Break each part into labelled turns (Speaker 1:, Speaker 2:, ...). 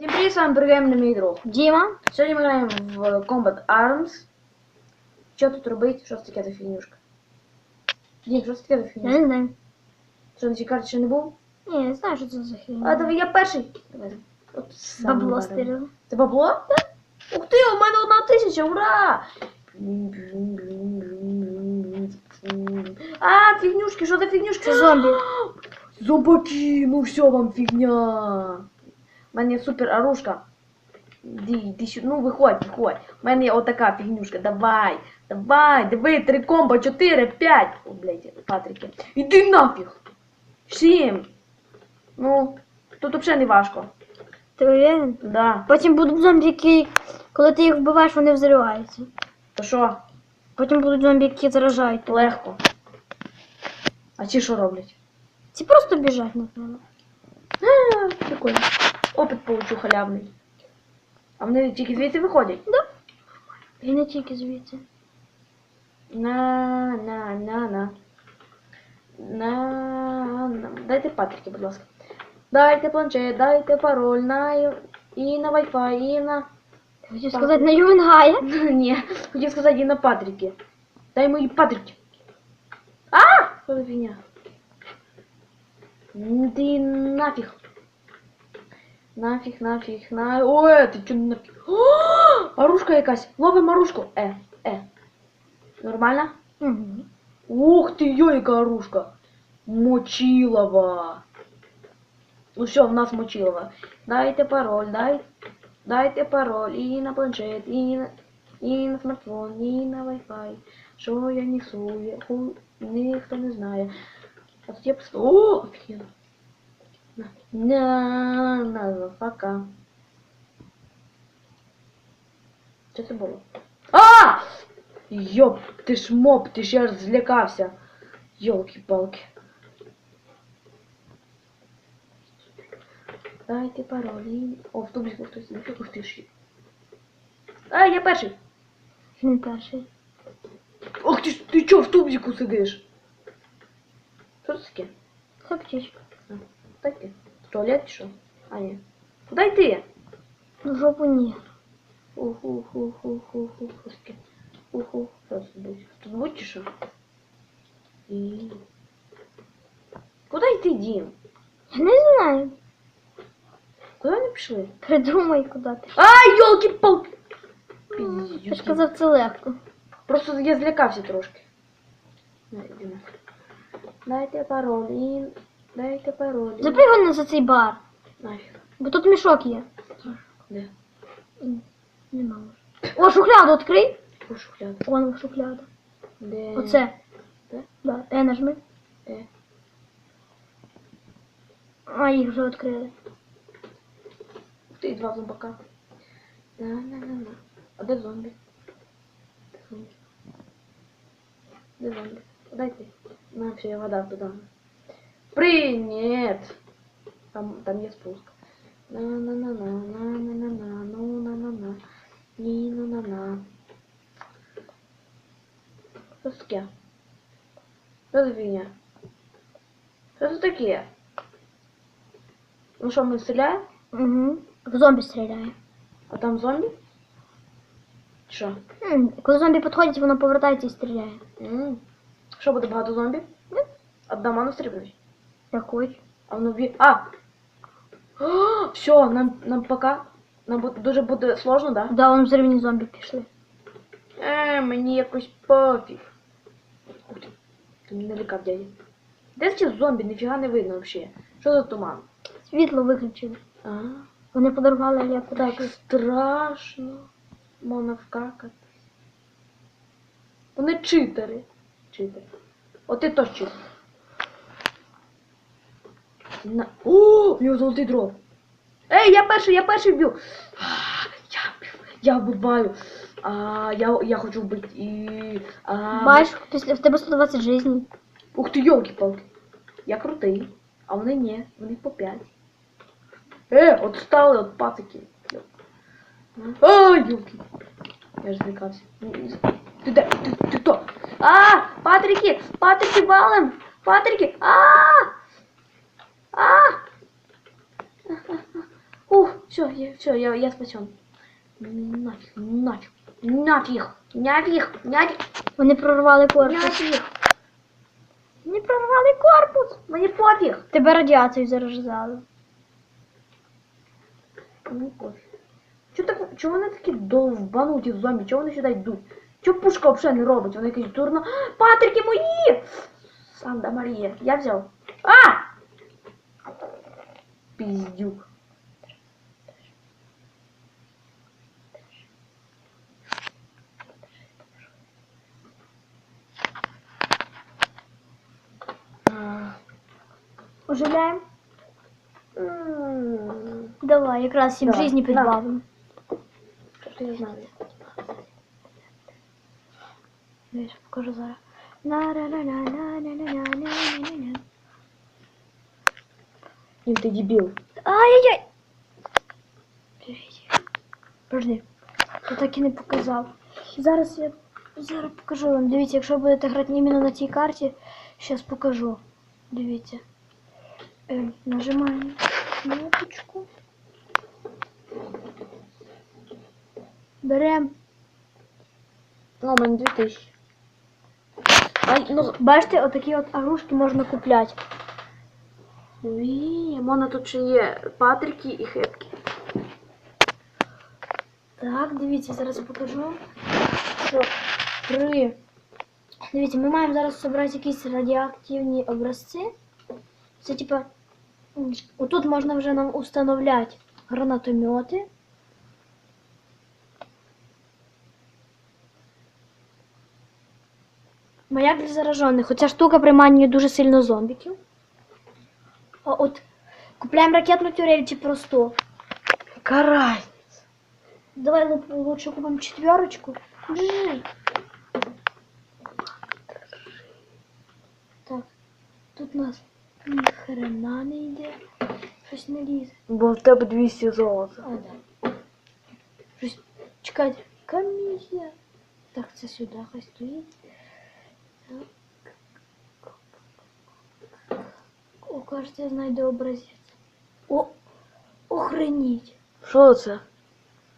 Speaker 1: Всем привет, с вами мій друг.
Speaker 2: Діма.
Speaker 1: Сьогодні ми граємо в Combat Arms. Що тут робити? Що це таке за фігнюшка? Дім, що це таке за
Speaker 2: Я не знаю.
Speaker 1: Що на цій карті ще не був?
Speaker 2: Ні, не знаю, що це за хрень.
Speaker 1: А, давай я перший. Давай. От сам
Speaker 2: Бабло стирили.
Speaker 1: Це бабло? Так. Ух ти, у мене одна тисяча, ура! А, фігнюшки, що за фігнюшки?
Speaker 2: Це зомбі.
Speaker 1: Зомбаки, ну все вам фігня. У мене супер оружка. Ді, ді, сю- ну виходь, виходь. У мене є отака фігнюшка. Давай, давай, диви, три комбо, чотири, п'ять. О, блядь, Патрики. Іди нафіг. Сім. Ну, тут взагалі не важко.
Speaker 2: Ти уверен?
Speaker 1: Да.
Speaker 2: Потім будуть зомбі, які, коли ти їх вбиваєш, вони взриваються.
Speaker 1: То що,
Speaker 2: Потім будуть зомбі, які заражають.
Speaker 1: легко. А ці що роблять?
Speaker 2: Ці просто біжать, напевно.
Speaker 1: А, прикольно. Опит получу халявний. А вони тільки звідси виходять?
Speaker 2: Да. І не тільки звідси.
Speaker 1: На, на, на, на. На, на. Дайте Патрики, будь ласка. Дайте планшет, дайте пароль на і на Wi-Fi, і на.
Speaker 2: Хотів сказати на Ювенгая?
Speaker 1: Ні, хотів сказати і на Патрики. Дай мої Патрики. А! Що за фігня? Ти нафіг. Нафіг, нафіг, на. Ой, ти чо нафіг? О, оружка якась. Ловим оружку. Е, е. Нормально?
Speaker 2: Угу.
Speaker 1: Ух ты, яка оружка. Мочилова. Ну все, в нас мочилова. Дайте пароль, дай, дайте пароль і на планшет, і на, і на смартфон, і на Wi-Fi. Що я несу, я ніхто не знає. А тут я. О, офігенно. На, на, пока. Що це було? А! Йоп, ти ж моб, ти ж я злякався. Йолки-палки. Дайте пароль. О, в тубіку хтось. Ух ти ж. А, я перший.
Speaker 2: Він перший.
Speaker 1: Ох ти ж, ти чо в тубіку сидиш? Що це таке?
Speaker 2: Це птічка.
Speaker 1: Таке. В туалет що? А, ні. Куди йти?
Speaker 2: Ну, жопу ні.
Speaker 1: Уху-ху-ху-ху-ху. Що таке? Уху. Що буде? Тут будь чи що? І... Куди йти, Дім?
Speaker 2: Я не знаю.
Speaker 1: Куди вони пішли?
Speaker 2: Придумай, куди ти.
Speaker 1: Ай, йолки-палки!
Speaker 2: Ти ж казав, це легко.
Speaker 1: Просто я злякався трошки. Дайте пароль і... Дайте пароль.
Speaker 2: Запригай на за цей бар.
Speaker 1: Нафіг.
Speaker 2: Бо тут мішок є.
Speaker 1: Де?
Speaker 2: Нема. може. О, шухляду відкрий.
Speaker 1: О, шухляда.
Speaker 2: Вон шухляда.
Speaker 1: Де?
Speaker 2: Оце.
Speaker 1: Де?
Speaker 2: Да. Е, нажми.
Speaker 1: Е.
Speaker 2: А, їх вже відкрили.
Speaker 1: Ти два зомбака. На-на-на-на. А де зомбі? Де зомбі? Ти? На, все, я вода туда. Привет! Там, там є спуск. На-на-на-на, на-на-на-на, ну на-на-на. Ні, на-на-на. Що це таке? Що за фігня? Що це таке? Ну що, ми стріляємо?
Speaker 2: Угу. В зомбі стріляє.
Speaker 1: А там зомбі? Що?
Speaker 2: М, Коли зомбі підходять, воно повертається і стріляє.
Speaker 1: М. Що буде багато зомбі?
Speaker 2: Ні.
Speaker 1: Одна ману стрибнуть.
Speaker 2: Хоч.
Speaker 1: А воно б'є. А! Все, нам, нам пока. Нам буде, дуже буде сложно, да?
Speaker 2: Да, вон взривні зомбі пішли.
Speaker 1: Е, мені якось пофіг. Ух ти. Ти мене налякав, дядя. Де ці зомбі? Ніфіга не видно взагалі. Що за туман?
Speaker 2: Світло виключили.
Speaker 1: А,
Speaker 2: Вони подарували
Speaker 1: так страшно. Можна вкакати. Вони читери. Читери. От ти теж читер. На... О, у нього золотий дров. Ей, я перший, я перший. А, Я, я вбиваю. А, я, я хочу вбити. І, а,
Speaker 2: Бачиш, після в тебе 120 жизней.
Speaker 1: Ух ти, йолки-палки. Я крутий. А вони ні, вони по 5. Е, от стали от пацики. А, йолки. Я ж злякався. Ти де? Ти, ти хто? А, Патрики! Патрики валим! Патрики! А! А! Ух, все, я, все, я, я спасен. Нафиг, нафиг, нафиг, нафиг, нафиг,
Speaker 2: Вони прорвали корпус.
Speaker 1: нафиг. Не прорвали корпус, мені пофіг.
Speaker 2: Тебе радіацію заражали.
Speaker 1: Мені пофіг. Чого так, чого вони такі довбануті зомбі? Чого вони сюди йдуть? Чого пушка взагалі не робить? Вони якісь дурно. Патрики мої! Санта Марія. Я взяв. А! Піздюк. А,
Speaker 2: Оживляємо?
Speaker 1: м,
Speaker 2: Давай, якраз сім
Speaker 1: Давай,
Speaker 2: жизні
Speaker 1: на.
Speaker 2: підбавимо.
Speaker 1: Що ти знаю?
Speaker 2: Дивись, покажу зараз. На-на-на-на-на-на-на-на-на-на.
Speaker 1: Ні, ти дебіл.
Speaker 2: Ай-яй-яй! Подожди. Я так і не показав. Зараз я зараз покажу вам. Дивіться, якщо будете грати іменно на цій карті, зараз покажу. Дивіться. Е, нажимаємо кнопочку. Беремо.
Speaker 1: О, мене 2000. Ай, ну,
Speaker 2: Бачите, отакі от оружки можна купляти.
Speaker 1: Ві, мене тут ще є патрики і хепки.
Speaker 2: Так, дивіться, зараз покажу. Що при. Дивіться, ми маємо зараз зібрати якісь радіоактивні образці. Це типа. Отут можна вже нам установляти гранатомети. Маяк для заражених. Оця штука приманює дуже сильно зомбіків. А от купляємо ракетну тюрель чи просто.
Speaker 1: Карай.
Speaker 2: Давай лу- лучше купим четверочку. Джи. Так, тут у нас ні хрена не йде. Щось не лізе.
Speaker 1: Бо в тебе 200 золота.
Speaker 2: А, да. Щось. Чекайте. Комісія. Так, це сюди хай стоїть. О, кажется, я знайду образець. О, охреніть.
Speaker 1: Що це?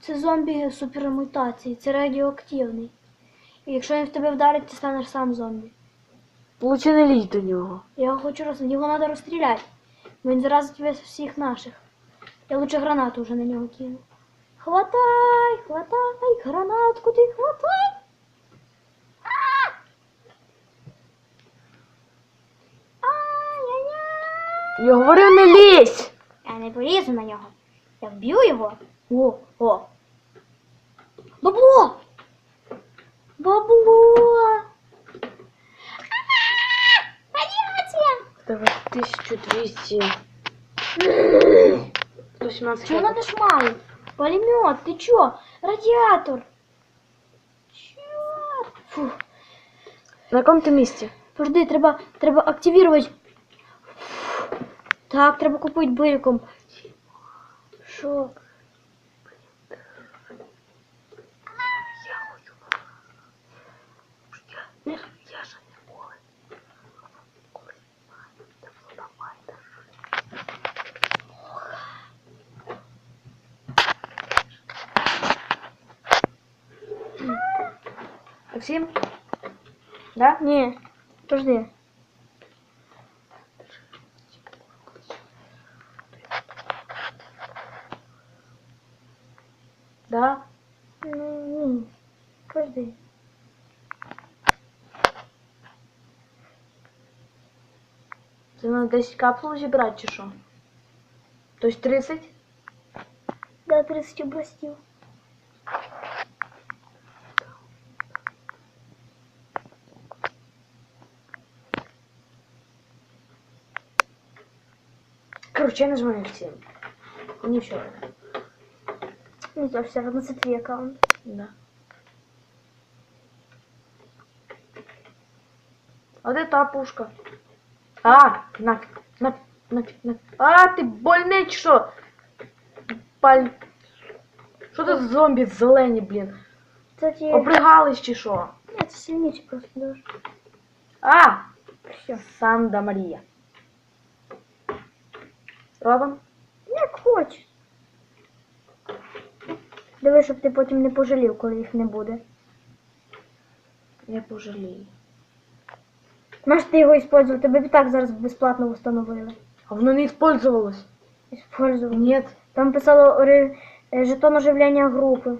Speaker 2: Це зомбі супермутації, це радіоактивний. І якщо він в тебе вдарить, ти станеш сам зомбі.
Speaker 1: Лучше не лізь до нього.
Speaker 2: Я його хочу роз... Його треба розстріляти. Він заразить весь всіх наших. Я лучше гранату вже на нього кину. Хватай, хватай, гранатку ти хватай. А! Ай-яй-яй.
Speaker 1: Я говорив, не лізь!
Speaker 2: Я не полізу на нього. Я вб'ю його. О, о. Бабло! Бабло! Радіація!
Speaker 1: В тебе 1200. 117
Speaker 2: Чого
Speaker 1: хепок.
Speaker 2: надо шмалить? Пулемет, ты чё? Радиатор. Чёрт. Фу.
Speaker 1: На якому ти місці?
Speaker 2: Подожди, треба, треба активувати. Так, треба купить бириком.
Speaker 1: Шок. Максим? Да?
Speaker 2: Не, подожди.
Speaker 1: Да?
Speaker 2: Ну, ні. Подожди.
Speaker 1: Це надо 10 капсул зібрати чи що? Тобто 30?
Speaker 2: Да, 30 областів.
Speaker 1: Короче, я нажимаю Максим. Мені все равно.
Speaker 2: Це все це твій аккаунт.
Speaker 1: Да. А де та пушка? А, на, на, на, на. А, ти больний чи що? Паль. Що це зомбі зелені, блін?
Speaker 2: Це ті...
Speaker 1: Обригались чи що?
Speaker 2: Ні, це сильніші просто дуже.
Speaker 1: А!
Speaker 2: Все.
Speaker 1: Санда Марія. Робимо?
Speaker 2: Як хочеш. Диви, щоб ти потім не пожалів, коли їх не буде.
Speaker 1: Я пожалію.
Speaker 2: Наш ти його использував, тебе б і так зараз безплатно встановили.
Speaker 1: А воно не использовалось.
Speaker 2: Использував.
Speaker 1: Нет.
Speaker 2: Там писало ре- жетон оживлення групи.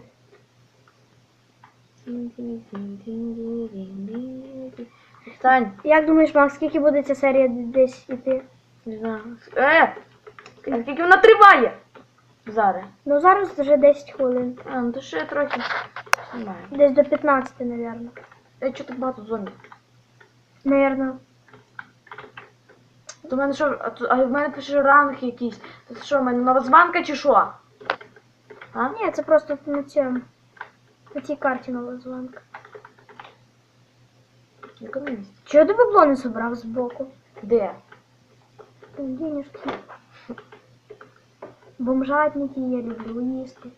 Speaker 1: Стань.
Speaker 2: Як думаєш, Макс, скільки буде ця серія десь іти?
Speaker 1: Не знаю. Е! Скільки вона триває? Зараз.
Speaker 2: Ну зараз вже 10 хвилин.
Speaker 1: А, ну то ще трохи. Знімаю.
Speaker 2: Десь до 15, напевно.
Speaker 1: Е, чого так багато зомбі?
Speaker 2: Наверно.
Speaker 1: То в мене що, а, то- а в мене пише ранг якийсь. Це що, в мене нова званка чи що? А?
Speaker 2: Ні, це просто на цьому. На цій карті нова звонка.
Speaker 1: Економіст.
Speaker 2: Чого ти бабло не собрав збоку?
Speaker 1: Де?
Speaker 2: Денежки. Бомжатники я люблю їсти.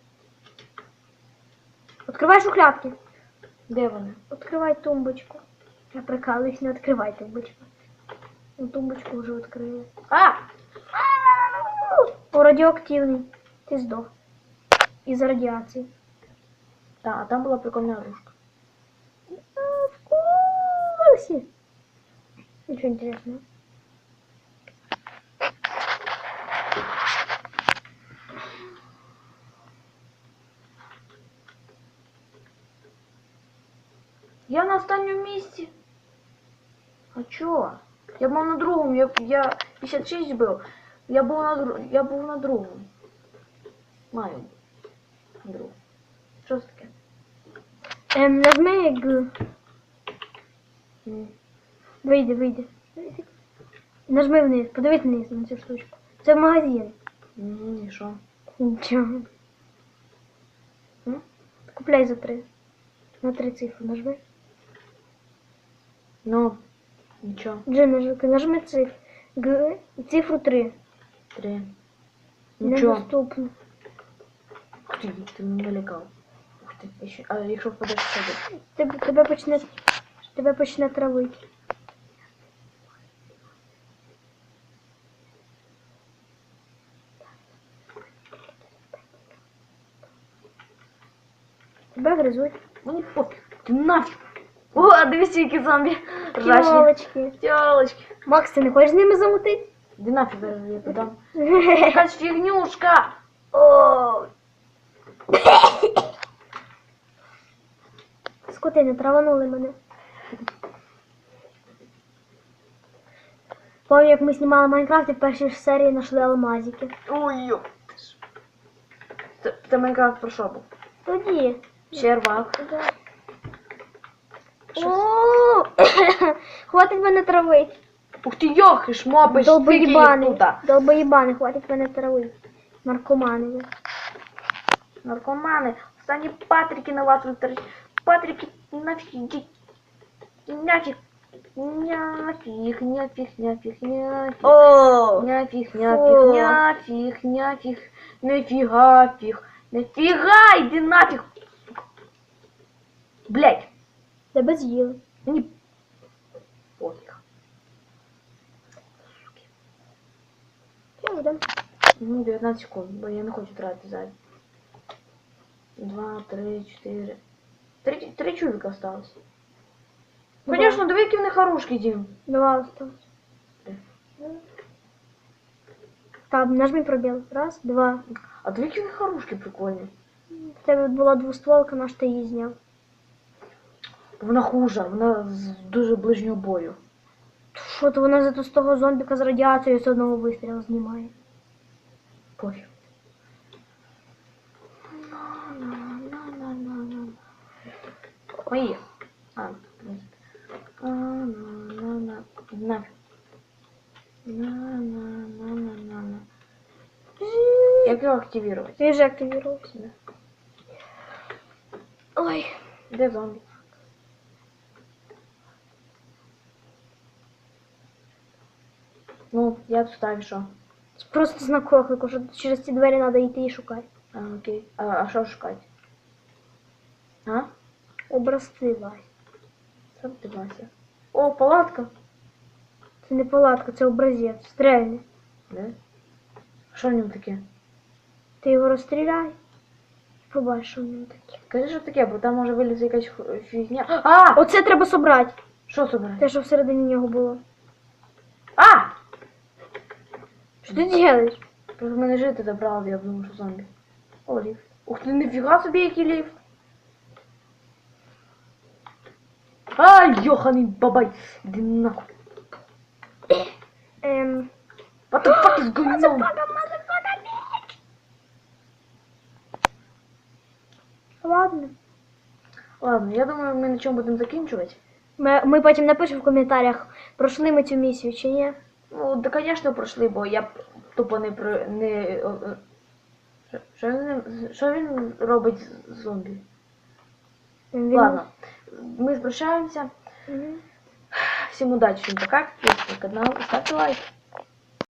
Speaker 2: Откривай шухлядки.
Speaker 1: Де вони?
Speaker 2: Откривай тумбочку. Я прикалуюсь, не відкривай тумбочку. Ну, тумбочку вже відкрили.
Speaker 1: А!
Speaker 2: О, радіоактивний. Ти здох. Із радіації.
Speaker 1: Так, а там була прикольна ружка.
Speaker 2: В курсі. Нічого інтересного.
Speaker 1: Я на останньому місці. А чого? Я був на другому, я, я 56 був. Я був на дру... я був на другому. Маю. Другому. Що це таке?
Speaker 2: Ем, нажми Г. Вийди, вийди. Нажми вниз, подивись вниз на цю штучку. Це магазин.
Speaker 1: М, І що?
Speaker 2: Нічого. Купляй за три. На три цифри нажми.
Speaker 1: Ну, нічого.
Speaker 2: Джи, нажми, нажми цифру. Г, цифру 3.
Speaker 1: Три. Нічого.
Speaker 2: Недоступно.
Speaker 1: Ух ти, ти мене налякав. Ух ти, я ще- а якщо впадеш в себе?
Speaker 2: Тебе, тебе почне. Тебе почне травити. Тебе гризуть.
Speaker 1: Мені пофіг. Ти нафіг. О, дивіться, які зомбі.
Speaker 2: Тілочки.
Speaker 1: Тілочки.
Speaker 2: Макс, ти не хочеш з ними замутити?
Speaker 1: Іди нафіг зараз я подам. Якась фігнюшка.
Speaker 2: О! Скотини траванули мене. Пам'ятаю, як ми знімали Майнкрафт і в першій ж серії знайшли алмазики.
Speaker 1: Ой, йоп. Це, це Майнкрафт про що був?
Speaker 2: Тоді.
Speaker 1: Червак.
Speaker 2: О! Хватить мене травити.
Speaker 1: Ух ти, йохи, шмопиш,
Speaker 2: Долбоїбани. Долбоїбани, хватить мене травити. Наркомани. ви.
Speaker 1: Наркомани, останні патрики на вас витарить. Патрики, нафіг. Нафіг. Нафіг, нафіг, нафіг, нафіг.
Speaker 2: О!
Speaker 1: Нафіг,
Speaker 2: Фу.
Speaker 1: нафіг, нафіг, нафіг, нафіга, фіг, нафіга, йди нафіг. Блять,
Speaker 2: Тебе з'їли.
Speaker 1: мені пофіг.
Speaker 2: Я йдем.
Speaker 1: Ну, 19 секунд, бо я не хочу тратити зайві. Два, три, чотири. Три, три чубика осталось.
Speaker 2: Два.
Speaker 1: Конечно, диви, які вони хорошкі, Дім.
Speaker 2: Два осталось. Так, нажми пробіл. Раз, два.
Speaker 1: А диви, які вони хорошкі, прикольні.
Speaker 2: В тебе була двостволка, наш ти її зняв.
Speaker 1: Вона хужа, вона з дуже ближнього бою.
Speaker 2: Що то вона зато з того зомбіка з радіацією з одного вистрілу знімає.
Speaker 1: Пофіг. Ой. А, на, на, на, на. На, на, на, на, на, на. Як його активувати?
Speaker 2: Він же активувався. Ой.
Speaker 1: Де зомбі? Ну, я тут що?
Speaker 2: Просто знак оклику, що через ці двері треба йти і шукати.
Speaker 1: А, окей. А, а що шукати? А?
Speaker 2: Образці Вась.
Speaker 1: Сам ти Вася. О, палатка.
Speaker 2: Це не палатка, це образець. Стрельне.
Speaker 1: Да? Що в ньому таке?
Speaker 2: Ти його розстріляй. Побачиш, що в ньому таке.
Speaker 1: Кажи, що таке, бо там може вилізти якась ху- фігня. А!
Speaker 2: Оце треба собрати.
Speaker 1: Що собирати?
Speaker 2: Те, що всередині нього було.
Speaker 1: А!
Speaker 2: Що ти робиш?
Speaker 1: Просто в мене жити забрали, я думаю, що зомбі. О, ліфт. Ух ти, ніфіга собі, який ліфт. Ай, йоханий бабай. Іди нахуй.
Speaker 2: Ем...
Speaker 1: What the fuck is going on?
Speaker 2: Ладно.
Speaker 1: Ладно, я думаю, ми на чому будемо закінчувати.
Speaker 2: Ми, ми потім напишемо в коментарях, пройшли ми цю місію чи ні.
Speaker 1: Ну, да, звісно, пройшли, бо я тупо не про не. що- він, що він робить з зомбі?
Speaker 2: Він...
Speaker 1: Ладно, ми прощаємося.
Speaker 2: Угу.
Speaker 1: Всім удачі, всім пока. Підписуйтесь на канал ставте лайк.